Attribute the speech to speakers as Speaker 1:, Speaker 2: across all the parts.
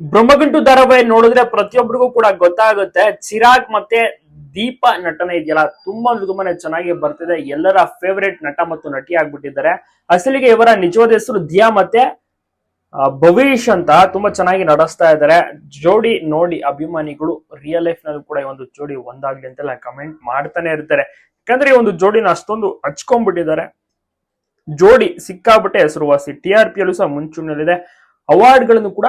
Speaker 1: ಬ್ರಹ್ಮಗಂಟು ಧಾರಾವಾಹಿ ನೋಡಿದ್ರೆ ಪ್ರತಿಯೊಬ್ಬರಿಗೂ ಕೂಡ ಗೊತ್ತಾಗುತ್ತೆ. ಚಿರಾಗ್ ಮತ್ತೆ ದೀಪ ನಟನೆ ಇದೆಯಲ್ಲ ತುಂಬಾ ತುಂಬಾನೇ ಚೆನ್ನಾಗಿ ಬರ್ತಿದೆ. ಎಲ್ಲರ ಫೇವರೇಟ್ ನಟ ಮತ್ತು ನಟಿ ಆಗ್ಬಿಟ್ಟಿದ್ದಾರೆ. ಅಸಲಿಗೆ ಇವರ ನಿಜವಾದ ಹೆಸರು ದಿಯಾ ಮತ್ತೆ ಆ, ಭವೇಶ್ ಅಂತ ತುಂಬಾ ಚೆನ್ನಾಗಿ ನಡೆಸ್ತಾ ಇದ್ದಾರೆ. ಜೋಡಿ ನೋಡಿ ಅಭಿಮಾನಿಗಳು ರಿಯಲ್ ಲೈಫ್ನಲ್ಲಿ ಕೂಡ ಈ ಒಂದು ಜೋಡಿ ಒಂದಾಗ್ಲಿ ಅಂತೆಲ್ಲ ಕಮೆಂಟ್ ಮಾಡ್ತಾನೆ ಇರ್ತಾರೆ. ಯಾಕಂದ್ರೆ ಈ ಒಂದು ಜೋಡಿನ ಅಷ್ಟೊಂದು ಹಚ್ಕೊಂಡ್ಬಿಟ್ಟಿದ್ದಾರೆ. ಜೋಡಿ ಸಿಕ್ಕಾಬಿಟ್ಟೆ ಹೆಸರುವಾಸಿ. ಟಿ ಆರ್ ಪಿ ಅಲ್ಲೂ ಸಹ ಮುಂಚೂಣಿಯಲ್ಲಿದೆ. ಅವಾರ್ಡ್ಗಳನ್ನು ಕೂಡ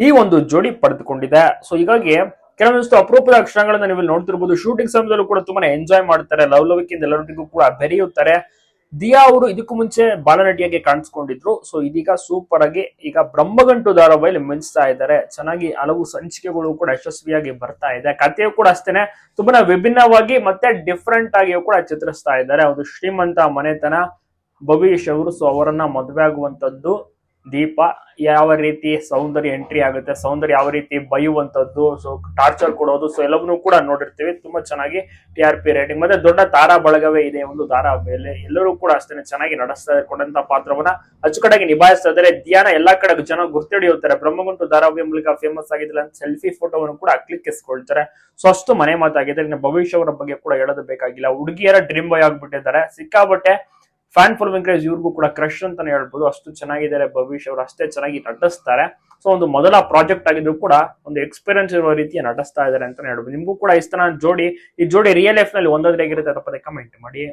Speaker 1: ಈ ಒಂದು ಜೋಡಿ ಪಡೆದುಕೊಂಡಿದೆ. ಸೊ ಹೀಗಾಗಿ ಕೆಲವೊಂದಿಷ್ಟು ಅಪರೂಪದ ಅಕ್ಷರಗಳನ್ನ ನೀವು ನೋಡ್ತಿರ್ಬೋದು. ಶೂಟಿಂಗ್ ಸಮಯದಲ್ಲೂ ಕೂಡ ತುಂಬಾ ಎಂಜಾಯ್ ಮಾಡ್ತಾರೆ. ಲವ್ ಲವಿಕಿಂದ ಎಲ್ಲರೊಟ್ಟಿಗೂ ಕೂಡ ಬೆರೆಯುತ್ತಾರೆ. ದಿಯಾ ಅವರು ಇದಕ್ಕೂ ಮುಂಚೆ ಬಾಲನಟಿಯಾಗಿ ಕಾಣಿಸ್ಕೊಂಡಿದ್ರು. ಸೊ ಇದೀಗ ಸೂಪರ್ ಆಗಿ ಈಗ ಬ್ರಹ್ಮಗಂಟು ಧಾರಾವಾಹಿಯಲ್ಲಿ ಮಿಂಚ್ತಾ ಇದ್ದಾರೆ. ಚೆನ್ನಾಗಿ ಹಲವು ಸಂಚಿಕೆಗಳು ಕೂಡ ಯಶಸ್ವಿಯಾಗಿ ಬರ್ತಾ ಇದೆ. ಕಥೆಯು ಕೂಡ ಅಷ್ಟೇನೆ. ತುಂಬಾ ವಿಭಿನ್ನವಾಗಿ ಮತ್ತೆ ಡಿಫ್ರೆಂಟ್ ಆಗಿಯೂ ಕೂಡ ಚಿತ್ರಿಸ್ತಾ ಇದ್ದಾರೆ. ಒಂದು ಶ್ರೀಮಂತ ಮನೆತನ ಭವಿಷ್ ಅವರು. ಸೊ ಅವರನ್ನ ಮದುವೆ ಆಗುವಂತದ್ದು ದೀಪ ಯಾವ ರೀತಿ ಸೌಂದರ್ಯ ಎಂಟ್ರಿ ಆಗುತ್ತೆ, ಸೌಂದರ್ಯ ಯಾವ ರೀತಿ ಬೈಯುವಂತದ್ದು ಸೊ ಟಾರ್ಚರ್ ಕೊಡೋದು ಸೊ ಎಲ್ಲವನ್ನೂ ಕೂಡ ನೋಡಿರ್ತೀವಿ. ತುಂಬಾ ಚೆನ್ನಾಗಿ ಟಿ ಆರ್ ಪಿ ರೇಟಿಂಗ್ ಮತ್ತೆ ದೊಡ್ಡ ತಾರಾ ಬಳಗವೇ ಇದೆ ಒಂದು ಧಾರಾವಾಹಿಯಲ್ಲಿ ಎಲ್ಲರೂ ಕೂಡ ಅಷ್ಟೇ ಚೆನ್ನಾಗಿ ನಡೆಸ್ತಾ ಕೊಟ್ಟಂತ ಪಾತ್ರವನ್ನ ಅಚ್ಚುಕಟ್ಟಾಗಿ ನಿಭಾಯಿಸ್ತಾ ಇದ್ದಾರೆ. ಧ್ಯಾನ ಎಲ್ಲಾ ಕಡೆ ಜನ ಗುರ್ತಿಡಿಯುತ್ತಾರೆ ಬ್ರಹ್ಮಗುಂಟು ಧಾರಾವಾಹಿ ಮೂಲಕ ಫೇಮಸ್ ಆಗಿದ್ದಿಲ್ಲ ಅಂತ ಸೆಲ್ಫಿ ಫೋಟೋವನ್ನು ಕೂಡ ಕ್ಲಿಕ್ಕಿಸ್ಕೊಳ್ತಾರೆ ಸೊ ಅಷ್ಟು ಮನೆ ಮಾತಾಗಿದೆ. ಇನ್ನು ಭವಿಷ್ಯವರ ಬಗ್ಗೆ ಕೂಡ ಹೇಳೋದು ಬೇಕಾಗಿಲ್ಲ. ಹುಡುಗಿಯರ ಡ್ರೀಮ್ ಬಾಯ್ ಆಗ್ಬಿಟ್ಟಿದ್ದಾರೆ. ಸಿಕ್ಕಾಬಟ್ಟೆ ಫ್ಯಾನ್ ಫಾಲೋವಿಂಗ್ ಕ್ರೇಜ್ ಇವ್ರಿಗೂ ಕೂಡ ಕ್ರಶ್ ಅಂತಾನೆ ಹೇಳ್ಬೋದು. ಅಷ್ಟು ಚೆನ್ನಾಗಿದ್ದಾರೆ ಭವಿಷ್ಯ ಅವರು, ಅಷ್ಟೇ ಚೆನ್ನಾಗಿ ನಟಿಸ್ತಾರೆ. ಸೊ ಒಂದು ಮೊದಲ ಪ್ರಾಜೆಕ್ಟ್ ಆಗಿದ್ರು ಕೂಡ ಒಂದು ಎಕ್ಸ್ಪೀರಿಯನ್ಸ್ ಇರುವ ರೀತಿಯ ನಟಿಸ್ತಾ ಇದ್ದಾರೆ ಅಂತಾನೆ ಹೇಳ್ಬೋದು. ನಿಮಗೂ ಕೂಡ ಇಷ್ಟ ಜೋಡಿ, ಈ ಜೋಡಿ ರಿಯಲ್ ಲೈಫ್ನಲ್ಲಿ ಒಂದಾದ್ರೆ ಆಗಿರುತ್ತೆ, ತಪ್ಪದೆ ಕಮೆಂಟ್ ಮಾಡಿ.